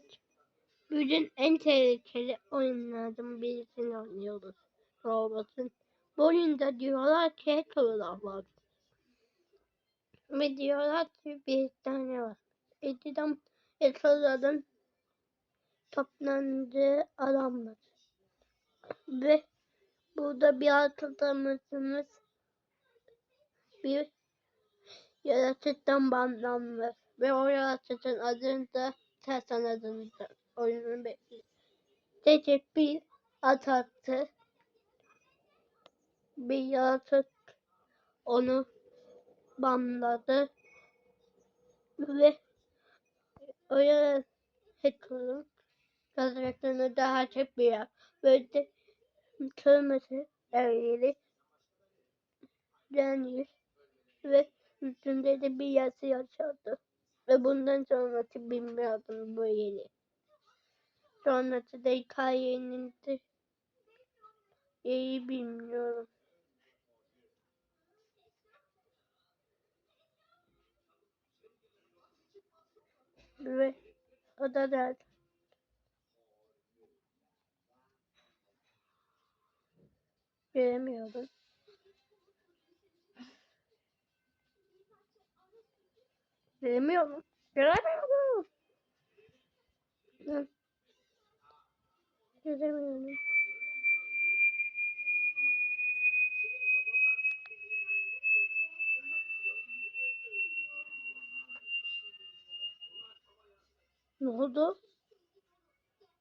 Evet. Bugün en tehlikeli oyunlardan birisini oynuyoruz. Robot'un. Bu oyunda diyorlar ki hackerlar var. Ve diyorlar ki bir tane var. Ediden hackerların toplandığı alanlar. Ve burada bir arkadaşımız bir yaratıktan bağlanmış. Ve o yaratıcın adını da tersen adını da oyunun bekliyor. Bir ataktı. Bir yaratık onu banladı. Ve o yaratıkın kazanıklarını daha çok bir yer. Böyle kırmızı eğri deniyor ve üstünde de bir yazı yazıyordu. Ve bundan sonrası bilmiyordum bu yeri. Sonrası da hikayenin de yeri bilmiyorum. Ve o da da Göremiyorum. Göremiyorum. Göremiyorum. Göremiyorum. Ne oldu?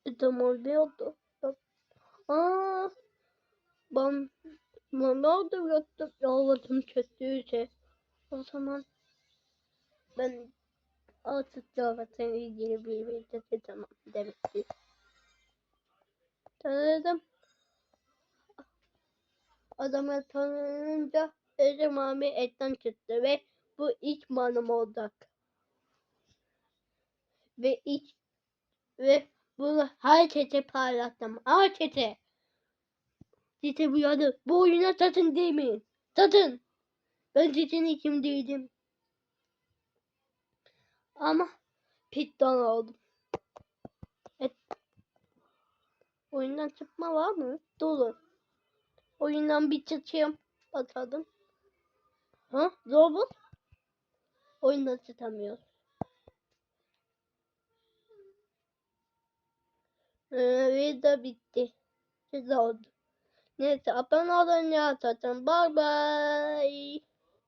E, tamam bir oldu. Aa, ben ben ne oldu yaptım yağladım kötüyse. O zaman ben artık Java'dan ilgili bir video tamam demek ki. Tanıdım. Adamı tanınınca Ece Mami etten çıktı ve bu ilk manım olacak. Ve ilk ve bunu herkese paylaştım. Herkese. Size bu yadı. Bu oyuna satın demeyin. Satın. Ben sizin için değilim. Ama pitton oldum. Evet. Oyundan çıkma var mı? Dolu. Oyundan bir çıkayım. Bakalım. Ha? Robot? Oyundan çıkamıyoruz. Ee, video bitti. Güzel oldu. Neyse abone olun ya zaten. Bye bye.